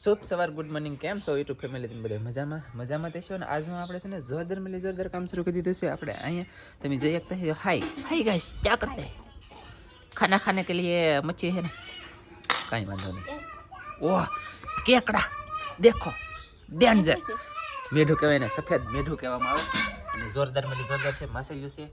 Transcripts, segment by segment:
શુભ સવાર good morning કેમ છો યુટ્યુબ ફેમિલી તમે બધા મજામાં? મજામાં તે છો ને? આજમાં આપણે છે ને જોરદાર મિલી જોરદાર કામ શરૂ કરી દીધું છે. આપણે અહીંયા તમે જઈ શકતા હાય હાય ગાઈસ ક્યા કરતે ખાના ખાને કે લીએ મચ્છી હે ને? કાંઈ વાંધો નહીં. ઓહ કેકડા. દેખો ડેન્જર મેઢું કહેવાય ને સફેદ મેઢું કહેવામાં આવે. અને જોરદાર મિલી જોરદાર છે. માસેલ્યું છે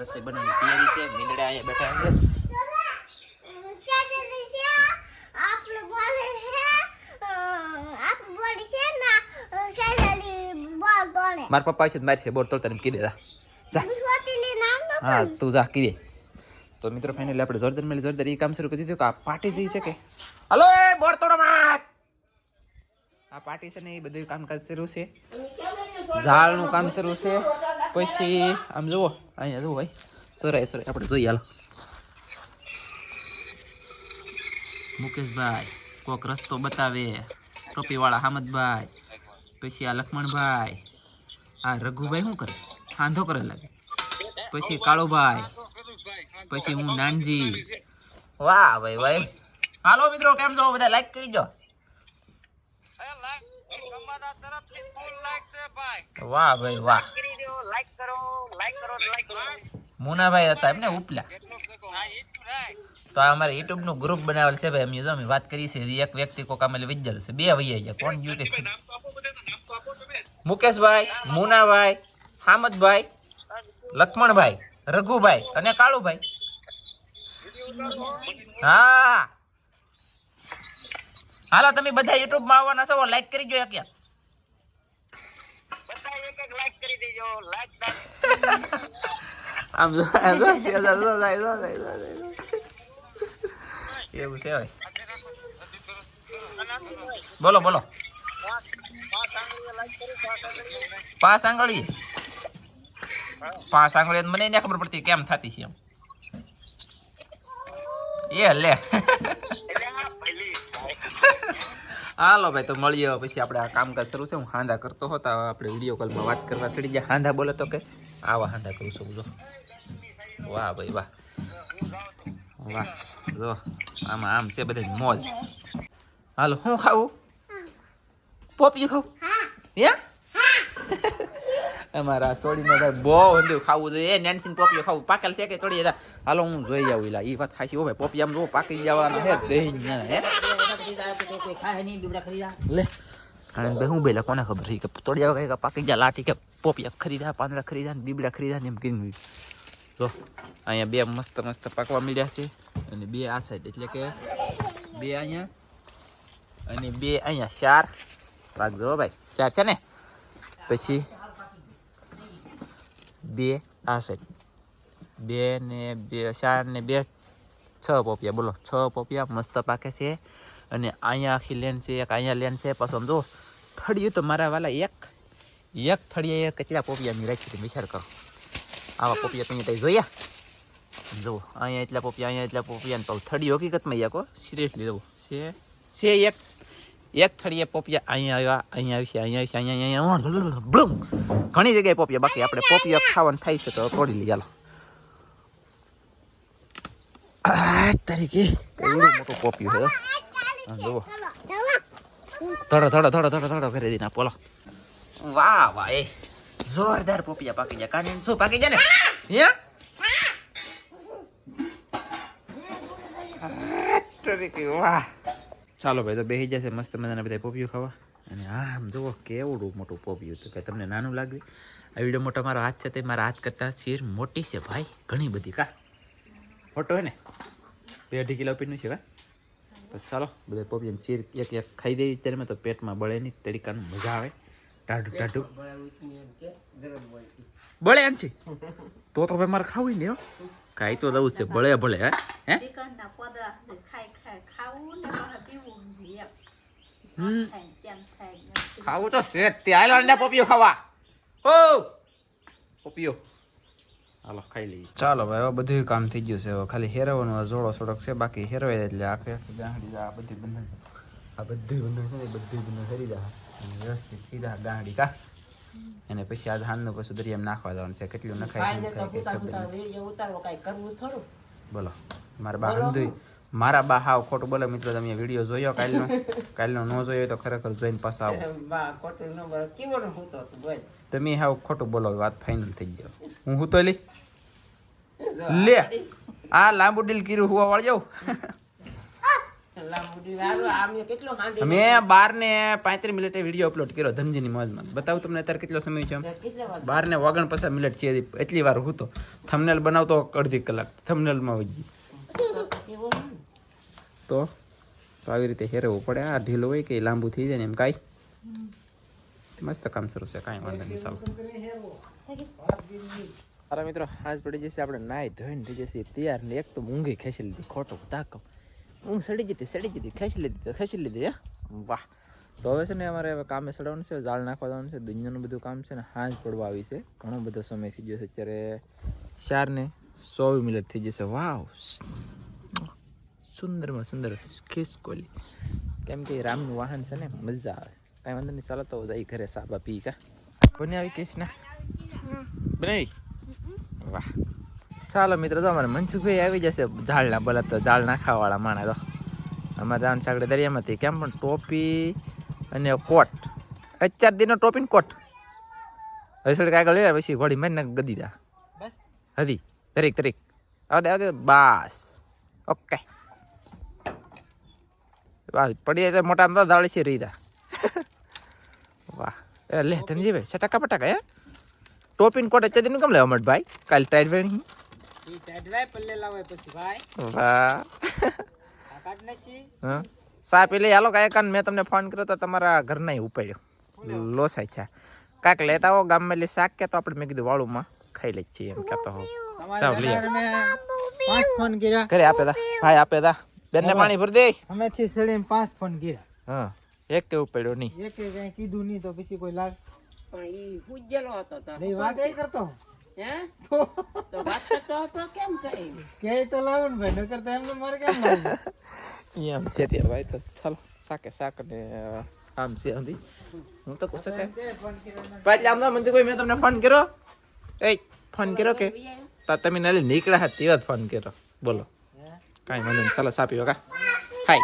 રસોઈ બનાવવાની તૈયારી છે. મીંદડા અહીંયા બેઠા છે. મારા પપ્પા છે મારી છે બોર તો તને કીધે દા જા. હા તું જા કીધે. તો મિત્રો ફાઇનલી આપણે જોરદાર મેલી જોરદાર એ કામ શરૂ કરી દીધું કે આ પાર્ટી જઈ શકે હલો એ બોર તોડો માત આ પાર્ટી છે ને એ બધું કામકાજ શરૂ છે. ઝાડનું કામ શરૂ છે. પછી આમ જુઓ અહીંયા જુઓ ભાઈ. સોરાય સોરાય. આપણે જોઈએ હાલો. મુકેશભાઈ કોક રસ્તો બતાવે. ટોપીવાળા હામદભાઈ. પછી આ લક્ષ્મણભાઈ. આ રઘુભાઈ શું કરે? હાંધો કરે લાગે. પછી કાળુભાઈ, પછી હું નાનજી. વાહ ભાઈ ભાઈ. હાલો મિત્રો, કેમ છો? બધા લાઈક કરી જો વાહ ભાઈ વાહ. મુનાભાઈ હતા એમને ઉપલા. તો આ અમારે યુટ્યુબનું ગ્રુપ બનાવેલ છે ભાઈ અમે જો અમે વાત કરી છે એક વ્યક્તિ કોક અમે છે બે વૈયા ગયા. કોણ યુકે મુકેશભાઈ મુનાભાઈ હામદભાઈ લક્ષ્મણભાઈ રઘુભાઈ અને કાળુભાઈ. હા. હાલો તમે બધા યુટ્યુબમાં આવવાના છો લાઈક કરી જો એક આમ એવું છે બોલો બોલો. પાંચ આંગળી? પાંચ આંગળી મને એને ખબર પડતી કેમ થતી છે એમ. એ લે. હાલો ભાઈ તો મળીએ પછી આપણે આ કામકાજ શરૂ છે. હું હાંધા કરતો હતો આપણે વીડિયો કોલમાં વાત કરવા સડી ગયા. હાંધા બોલે તો કે આવા હાંધા કરું છું. જો. વાહ ભાઈ વાહ. વાહ. જો આમાં આમ છે બધે મોજ. હાલો હું ખાવું? પોપી ખાવું? હે? અમારા સોડીને ભાઈ બહુ બધું ખાવું જોઈએ. એ નેન્સીન પોપીઓ ખાવું. પાકેલ છે કે હતા હાલો, હું જોઈ આવું લા એ વાત ખાસી હો ભાઈ. પોપી આમ જો પાકી જવાના હે દહીં હે? લે. અને બે હું બેલા કોને ખબર? છે કે તોડી આવે કે પાકી જા લાઠી કે પોપિયા ખરીદા, પાંદડા ખરીદા ને બીબડા ખરીદા ને એમ કરીને જો, અહીંયા બે મસ્ત મસ્ત પાકવા મળ્યા છે. અને બે આ સાઈડ એટલે કે બે અહીંયા અને બે અહીંયા ચાર. પાક જો ભાઈ ચાર છે ને પછી બે આ સાઈડ બે ને બે ચાર ને બે છ પોપિયા બોલો છ પોપિયા મસ્ત પાકે છે અને અહીંયા આખી લેન છે એક અહીંયા લેન છે પછી આમ જો થળિયું તો મારા વાલા એક એક થળિયે કેટલા પોપિયા મેં રાખી હતી વિચાર કરો આવા પોપિયા તમે ત્યાં જોયા જુઓ અહીંયા એટલા પોપિયા અહીંયા એટલા પોપિયા ને પાછું થળિયું હકીકતમાં યાકો સિરિયસલી જવું છે છે એક એક થળિયે પોપિયા અહીંયા આવ્યા અહીંયા આવી છે અહીંયા આવી છે અહીંયા અહીંયા બ્લમ ઘણી જગ્યાએ પોપિયા. બાકી આપણે પોપિયા ખાવાનું થાય છે તો તોડી લઈએ ચાલો આ તરીકે એવડું મોટું પોપિયું છે. હા, જુઓ. થોડો થોડો થોડો થોડો થોડો કરી દઈને પોલો વાહ વાહ એ જોરદાર પોપિયા પાકી જાય કાને શું પાકી જાય ને? હે? આ તરીકે વાહ. ચાલો ભાઈ તો બેસી જશે મસ્ત મજાના બધા પોપિયું ખાવા. અને આમ જુઓ કેવડું મોટું પોપિયું હતું કે તમને નાનું લાગે આ વીડિયો મોટો મારો હાથ છે તે મારા હાથ કરતા શીર મોટી છે ભાઈ ઘણી બધી. કા? મોટો હે ને? બે અઢી કિલો પીનું છે કા તો ચાલો બધા પોપિયું ચીર એક એક ખાઈ દઈએ ત્યારે તો પેટમાં બળે નહીં તરીકાનું મજા આવે. ટાઢું ટાઢું. બળે એમ છે? તો તો ભાઈ મારે ખાવું ને હો. ખાઈ તો દઉં છે બળે ભલે હે? હે? ખાવું તો છે ત્યાં અંડા પોપિયો ખાવા. ઓ પોપિયો હાલો ખાઈ લઈએ. ચાલો ભાઈ હવે બધું કામ થઈ ગયું છે. હવે ખાલી હેરવાનો જોડો સોડક છે બાકી હેરવાય એટલે આખે આખી ગાંડી આ બધી બંધન. આ બધી બંધન છે ને બધી બંધન કરી દા અને વ્યવસ્થિત દા ગાંડી કા? અને પછી આ ધાનનું પછી દરિયામાં નાખવા જવાનું છે. કેટલું નખાય બોલો. મારા બા મારા બા હાવ ખોટું બોલે મિત્રો તમે વીડિયો જોયો કાલનો? કાલનો ન જોયો તો ખરેખર જોઈને પાછા આવો. તમે હાવ ખોટું બોલો વાત ફાઇનલ થઈ ગયો હું હું તો લી? લે. આ લાંબુ ડીલ કર્યું હુવા વાળ હાંડી મેં બાર ને પાંત્રીસ મિનિટે વીડિયો અપલોડ કર્યો ધનજીની મોજમાં. બતાવું તમને અત્યારે કેટલો સમય છે બાર ને ઓગણ પચાસ મિનિટ છે એટલી વાર હું તો થમનેલ બનાવતો અડધી કલાક. થમનેલમાં વહી તો તો આવી રીતે હેરવવું પડે. આ ઢીલું હોય કે લાંબુ થઈ જાય ને એમ કાંઈ. મસ્ત કામ શરૂ છે, કાંઈ વાંધો નહીં સારું મારા મિત્રો, આજ પડી જશે આપણે નાહી ધોઈને થઈ જશે તૈયાર ને એક તો ઊંઘી ખેંચી લીધી, ખોટું તાકમ. ઊંઘ સડી જતી સડી જતી ખેંચી લીધી ખેંચી લીધી, હે? વાહ. તો હવે છે ને અમારે હવે કામે સડવાનું છે, ઝાડ નાખવા જવાનું છે, દુનિયાનું બધું કામ છે ને હાંજ પડવા આવી છે. ઘણો બધો સમય થઈ ગયો છે અત્યારે. ચાર ને સો મિનિટ થઈ જશે. વાવ. સુંદરમાં સુંદર ખિસકોલી કેમ કે રામનું વાહન છે ને મજા આવે. કાંઈ વાંધો નહીં ચાલો તો જઈ ઘરે સાબા પી કા. બની આવી કૃષ્ણ બનાવી વાહ. ચાલો મિત્ર તો અમારે મનસુખભાઈ આવી જશે ઝાડના બોલા તો ઝાડ નાખાવાળા માણા તો. અમારે જવાનું સાગડે દરિયામાંથી કેમ પણ ટોપી અને કોટ. અત્યાર દિનો ટોપી ને કોટ. હસડ કાગળ લે પછી ઘોડી મારીને ગદી દા. હજી. તરીક દરેક. આવડે આવડે બસ. ઓકે. વાહ પડી મોટા મોટા દાળ છે રીતા વાહ. એ લે ધનજી ભાઈ ટકા પટાકા હે? ટોપીન કોટ અત્યારે નું કેમ લેવા મટ ભાઈ? કાલ ટાઈટ વેણી ઈ ટાડવાય પલ્લે લાવે પછી ભાઈ. વાહ. કાકાટ નથી હા? સા પેલી હાલો કાંઈ કાન મેં તમને ફોન કર્યો તો તમારા ઘરના ઉપાડ્યો. સાહેબ છે કાંક લેતા હો ગામમાં લે શાક કે તો આપણે મેં કીધું વાળુમાં ખાઈ લઈ છીએ એમ કહેતો હો ચાલ લઈએ પાંચ ફોન કર્યા. ઘરે આપે દા. ભાઈ આપે દા. બેનને પાણી ભરી દે. અમેથી સડીને પાંચ ફોન કર્યા હા એક કે ઉપાડ્યો નહીં. એક કઈ કીધું નહીં તો પછી કોઈ લાગ પણ ઈ હુજેલો હતો તો. નહીં વાત એ કરતો. હે? તો તો વાત કરતો હતો કેમ કઈ કે તો લાવું ને ભાઈ નકર તો એમને મારે કેમ લાવું? એમ છે ત્યાં ભાઈ તો ચાલો સાકે સાક ને આમ છે હંધી હું તો કુછ છે. પાછી આમ ના મને કોઈ મેં તમને ફોન કર્યો. એ ફોન કર્યો કે? તા તમે નાલે નીકળ્યા હતા તેવા ફોન કર્યો. બોલો. કાંઈ વાંધો નહીં ચાલો સાપી પીવો ખાઈ.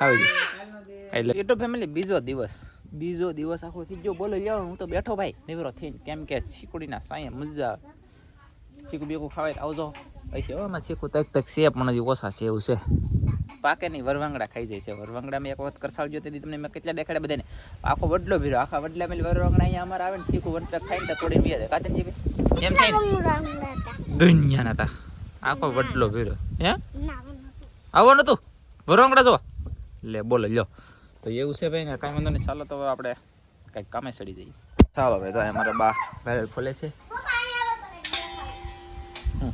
હાવજી એટલે યુટ્યુબ ફેમિલી બીજો દિવસ. બીજો દિવસ આખો થઈ ગયો. બોલો લ્યો હું તો બેઠો ભાઈ. નિવરો થઈને કેમ કે શીકુડીના સાંયે મજા આવે. શીકુ બીકુ ખાવાય આવજો. પછી હવે આમાં શીખું તક તક છે પણ હજી ઓછા છે એવું છે. પાકે નહીં વરવાંગડા ખાઈ જાય છે. વરવાંગડામાં એક વખત કરસાવજો તેથી તમને મેં કેટલા દેખાડ્યા બધાને. આખો વડલો ભીરો આખા વડલા મેં વરવાંગડા અહીંયા અમારે આવે ને શીખું વનપેક ખાઈને તો તોડીને બી કાતનજી ભાઈ એમ થાય ને? દુનિયાના તા આખો વડલો ભીરો હે? આવો નતું. ભરોંગડા જો લે બોલો લ્યો. તો એવું છે ભાઈ ને કાંઈ વાંધો નહીં. ચાલો તો હવે આપણે કંઈક કામે ચડી જઈએ. ચાલો ભાઈ તો અહીંયા મારા બા ભાઈ ખોલે છે. હમ.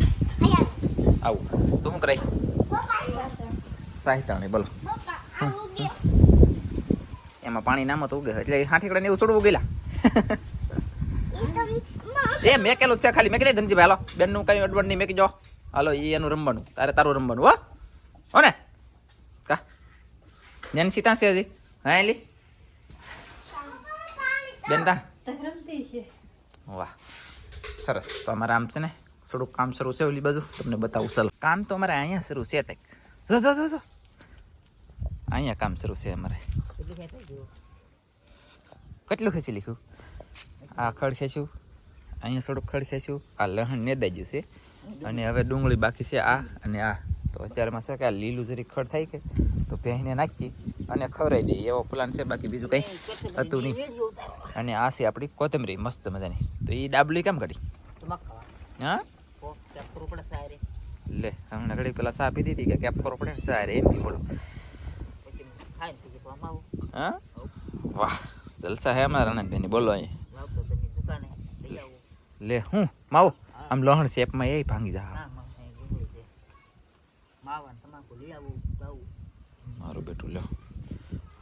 આવું. તું શું કરાય? સાહિતાણી બોલો. એમાં પાણી નામ હતું ઉગે એટલે હાથીકડા ને એવું છોડવું ગયેલા. એ મેં કેલું છે ખાલી. મેં કીધું ધનજી હાલો. બેનનું કઈ અડવડ નહીં મેં કીધો હાલો એ એનું રમવાનું. તારે તારું રમવાનું, હો. હો ને? કા? નેન્સી ત્યાં છે હજી? હા, એલી? બેન વાહ. સરસ. તો અમારે આમ છે ને, થોડુંક કામ શરૂ છે ઓલી બાજુ. તમને બતાવું, ચાલો. કામ તો અમારે અહીંયા શરૂ છે તક જો જો અહીંયા કામ શરૂ છે અમારે. કેટલું ખેંચી લીધું? આ ખડ ખેંચ્યું. અહીંયા થોડુંક ખડ ખેંચ્યું. આ લહણ ને ગયું છે. અને હવે ડુંગળી બાકી છે આ અને આ. તો અત્યારમાં છે કે આ લીલું જરી ખડ થાય કે તો ભેહીને નાખી અને ખવડાવી દઈએ. એવો પ્લાન છે બાકી બીજું કંઈ હતું નહીં. અને આ છે આપણી કોથમરી મસ્ત મજાની. તો એ ડાબલી કેમ કરી? હા? લે હમણાં ઘડી પેલા સા પીધી હતી કે કેપ કરવો પડે ને સારે એમ કી બોલો. હા? વાહ જલસા હે અમારા રણનભાઈની બોલો અહીં લે હું? માવો? આમ લોહણ શેપમાં એ ભાંગી જાય મારું બેટું લો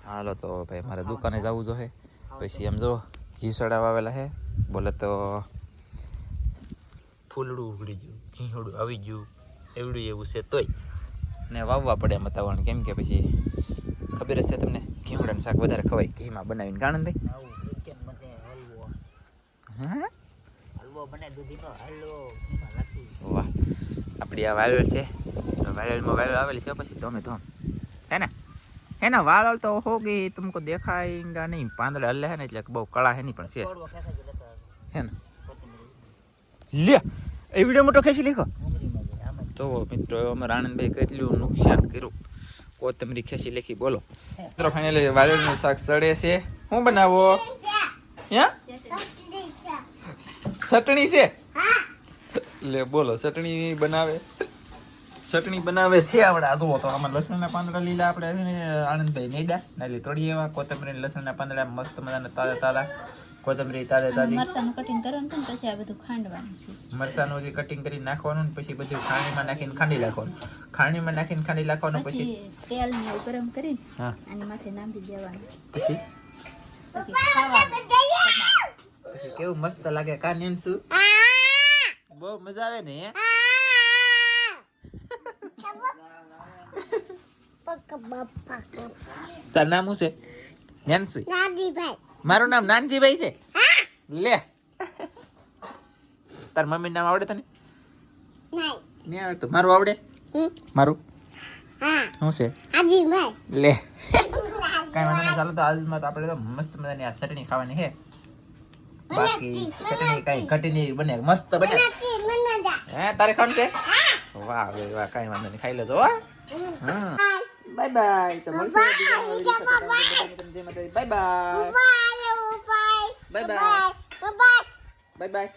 હાલો તો ભાઈ મારે દુકાને જવું જોઈએ પછી એમ જો ઘી વાવેલા હે. બોલે તો ફૂલડું ઉગડી ગયું ઘીહડું આવી ગયું એવડું એવું છે તોય. ને વાવવા પડે એમ તવણ કેમ કે પછી ખબર છે તમને ઘીવડાનું શાક વધારે ખવાય ઘીમાં બનાવીને. ગાણંદભાઈ હા? શરબો બને દૂધીનો હલવો. વાહ આપણી આ વાવેલ છે. વાવેલમાં વાવેલ આવેલી છે પછી ધોમે ધોમ. હે ને? એના વાળ તો હોગી તુમકો દેખાયંગા નહીં. પાંદડા હલે હે ને એટલે બહુ કળા હે નહીં પણ છે. હે ને? લે એ વિડિયો મોટો ખેંચી લેખો. તો મિત્રો અમે આનંદભાઈ કેટલું નુકસાન કર્યું? કોથમરી ખેંચી લેખી બોલો. મિત્રો ફાઇનલી વાદળનું શાક ચડે છે. હું બનાવો? હે? ચટણી છે? લે બોલો ચટણી બનાવે? ચટણી બનાવે છે આપણે આ જુઓ તો આમાં લસણના પાંદડા લીલા આપણે છે ને આનંદભાઈ મેદા. નાલી તળી એવા કોથમરી લસણના પાંદડા મસ્ત મજાના તાજા તાજા. કોથમરી તાજા તાજી. મરસાનું કટિંગ કરવાનું છે ને પછી આ બધું ખાંડવાનું છે. મરસાનું જે કટિંગ કરી નાખવાનું ને પછી બધું ખાણીમાં નાખીને ખાંડી નાખવાનું. ખાણીમાં નાખીને ખાંડી નાખવાનું પછી પછી તેલ ને ગરમ કરીને હા. આની માથે નાંબી દેવાનું. પછી? પછી ખાવાનું. પછી કેવું મસ્ત લાગે કા નેન્સુ બહુ મજા આવે ને, હે? તારું નામ શું છે? નેન્સી. મારું નામ નાનજીભાઈ છે. લે. તાર મમ્મી નામ આવડે તને? નહીં આવડતું. મારું આવડે? મારું? શું છે? લે. કાંઈ વાંધો ચાલો તો આજમાં તો આપણે તો મસ્ત મજાની આ ચટણી ખાવાની છે બાકી ચટણી કઈ ઘટીની બને મસ્ત બને. હે તારે ખાવાનું છે વાહ ભાઈ વાહ કઈ વાંધો નહીં. ખાઈ લેજો હો. હા. બાય. બાય તો મળશું. Bye. Bye. Bye bye. Bye bye